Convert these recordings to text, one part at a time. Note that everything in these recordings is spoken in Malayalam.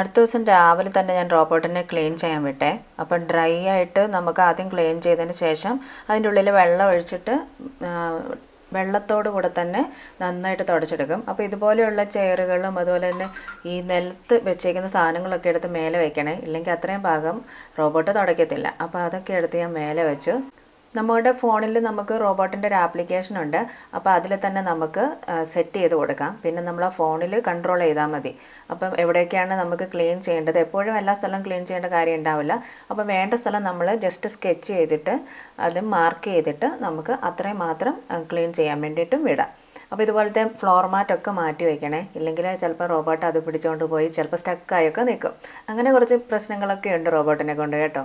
അടുത്ത ദിവസം രാവിലെ തന്നെ ഞാൻ റോബോട്ടിനെ ക്ലീൻ ചെയ്യാൻ വിട്ടേ. അപ്പം ഡ്രൈ ആയിട്ട് നമുക്ക് ആദ്യം ക്ലീൻ ചെയ്തതിന് ശേഷം അതിന്റെ ഉള്ളിൽ വെള്ളം ഒഴിച്ചിട്ട് വെള്ളത്തോട് കൂടെ തന്നെ നന്നായിട്ട് തുടച്ചെടുക്കും. അപ്പോൾ ഇതുപോലെയുള്ള ചെയറുകളും അതുപോലെ തന്നെ ഈ നിലത്ത് വെച്ചേക്കുന്ന സാധനങ്ങളൊക്കെ എടുത്ത് മേലെ വെക്കണേ. ഇല്ലെങ്കിൽ അത്രയും ഭാഗം റോബോട്ട് തുടയ്ക്കത്തില്ല അപ്പോൾ അതൊക്കെ എടുത്ത് ഞാൻ മേലെ വെച്ചു. നമ്മുടെ ഫോണിൽ നമുക്ക് റോബോട്ടിന്റെ ഒരു ആപ്ലിക്കേഷൻ ഉണ്ട്. അപ്പോൾ അതിൽ തന്നെ നമുക്ക് സെറ്റ് ചെയ്ത് കൊടുക്കാം. പിന്നെ നമ്മൾ ആ ഫോണിൽ കൺട്രോൾ ചെയ്താൽ മതി. അപ്പം എവിടെയൊക്കെയാണ് നമുക്ക് ക്ലീൻ ചെയ്യേണ്ടത്? എപ്പോഴും എല്ലാ സ്ഥലവും ക്ലീൻ ചെയ്യേണ്ട കാര്യം ഉണ്ടാവില്ല. അപ്പോൾ വേണ്ട സ്ഥലം നമ്മൾ ജസ്റ്റ് സ്കെച്ച് ചെയ്തിട്ട് അത് മാർക്ക് ചെയ്തിട്ട് നമുക്ക് അത്രയും മാത്രം ക്ലീൻ ചെയ്യാൻ വേണ്ടിയിട്ടും വിടാം. അപ്പോൾ ഇതുപോലത്തെ ഫ്ലോർ മാറ്റൊക്കെ മാറ്റി വയ്ക്കണേ ഇല്ലെങ്കിൽ ചിലപ്പോൾ റോബോട്ട് അത് പിടിച്ചുകൊണ്ട് പോയി ചിലപ്പോൾ സ്റ്റക്കായൊക്കെ നിൽക്കും. അങ്ങനെ കുറച്ച് പ്രശ്നങ്ങളൊക്കെ ഉണ്ട് റോബോട്ടിനെ കൊണ്ട് കേട്ടോ.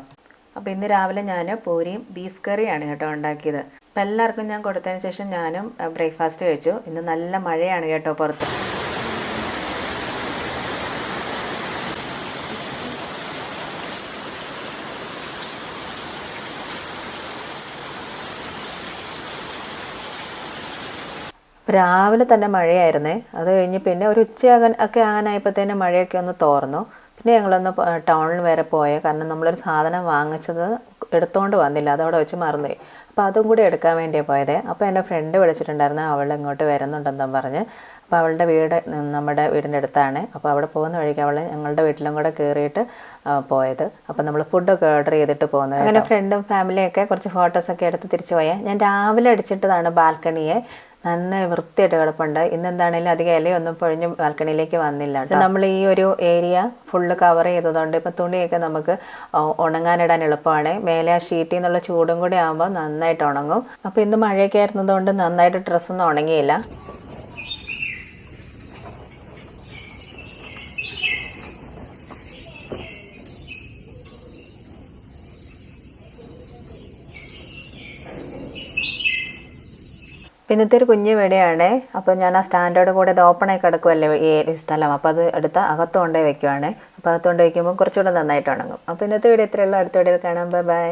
അപ്പോൾ ഇന്ന് രാവിലെ ഞാൻ പൂരിയും ബീഫ് കറിയാണ് കേട്ടോ ഉണ്ടാക്കിയത്. അപ്പം എല്ലാവർക്കും ഞാൻ കൊടുത്തതിന് ശേഷം ഞാനും ബ്രേക്ക്ഫാസ്റ്റ് കഴിച്ചു. ഇന്ന് നല്ല മഴയാണ് കേട്ടോ പുറത്ത്. രാവിലെ തന്നെ മഴയായിരുന്നേ. അത് കഴിഞ്ഞ് പിന്നെ ഒരു ഉച്ചയാകാൻ ഒക്കെ ആകാനായപ്പോഴത്തേനും മഴയൊക്കെ ഒന്ന് തോർന്നു. പിന്നെ ഞങ്ങളൊന്ന് ടൗണിൽ വരെ പോയ കാരണം നമ്മളൊരു സാധനം വാങ്ങിച്ചത് എടുത്തുകൊണ്ട് വന്നില്ല. അതവിടെ വെച്ച് മറന്നുപോയി. അപ്പോൾ അതും കൂടി എടുക്കാൻ വേണ്ടിയാണ് പോയത്. അപ്പോൾ എന്റെ ഫ്രണ്ട് വിളിച്ചിട്ടുണ്ടായിരുന്നു അവൾ ഇങ്ങോട്ട് വരുന്നുണ്ടെന്നും പറഞ്ഞ്. അപ്പോൾ അവളുടെ വീട് നമ്മുടെ വീടിന്റെ അടുത്താണ്. അപ്പോൾ അവിടെ പോകുന്ന വഴിക്ക് അവൾ ഞങ്ങളുടെ വീട്ടിലും കൂടെ കയറിയിട്ട് പോയത്. അപ്പോൾ നമ്മൾ ഫുഡൊക്കെ ഓർഡർ ചെയ്തിട്ട് പോകുന്നത് അങ്ങനെ ഫ്രണ്ടും ഫാമിലിയൊക്കെ കുറച്ച് ഫോട്ടോസൊക്കെ എടുത്ത് തിരിച്ചു പോയാൽ ഞാൻ രാവിലെ അടിച്ചിട്ടതാണ് ബാൽക്കണിയെ നന്നായി വൃത്തിയായിട്ട് കിടപ്പുണ്ട്. ഇന്ന് എന്താണെങ്കിലും അധികം ഇലയൊന്നും പൊഴിഞ്ഞ് ബാൽക്കണിയിലേക്ക് വന്നില്ല നമ്മൾ ഈ ഒരു ഏരിയ ഫുള്ള് കവർ ചെയ്തതുകൊണ്ട് ഇപ്പം തുണിയൊക്കെ നമുക്ക് ഉണങ്ങാനിടാൻ എളുപ്പമാണ്. മേലെ ആ ഷീറ്റിൽ നിന്നുള്ള ചൂടും കൂടി ആകുമ്പോൾ നന്നായിട്ട് ഉണങ്ങും. അപ്പോൾ ഇന്ന് മഴയൊക്കെ ആയിരുന്നതുകൊണ്ട് നന്നായിട്ട് ഡ്രസ്സൊന്നും ഉണങ്ങിയില്ല. പിന്നത്തെ ഒരു കുഞ്ഞു വീടിയാണ് അപ്പോൾ ഞാൻ ആ സ്റ്റാൻഡോട് കൂടെ ഇത് ഓപ്പണായി കിടക്കുമല്ലേ ഈ സ്ഥലം. അപ്പോൾ അത് എടുത്ത് അകത്ത് വെക്കുവാണ്. അപ്പോൾ അകത്ത് കൊണ്ടുപോയി വയ്ക്കുമ്പോൾ കുറച്ചുകൂടെ നന്നായിട്ട് ഉണങ്ങും. അപ്പോൾ ഇന്നത്തെ വീഡിയോ ഇത്രയുള്ള അടുത്ത വീഡിയോയിൽ കാണാം. Bye bye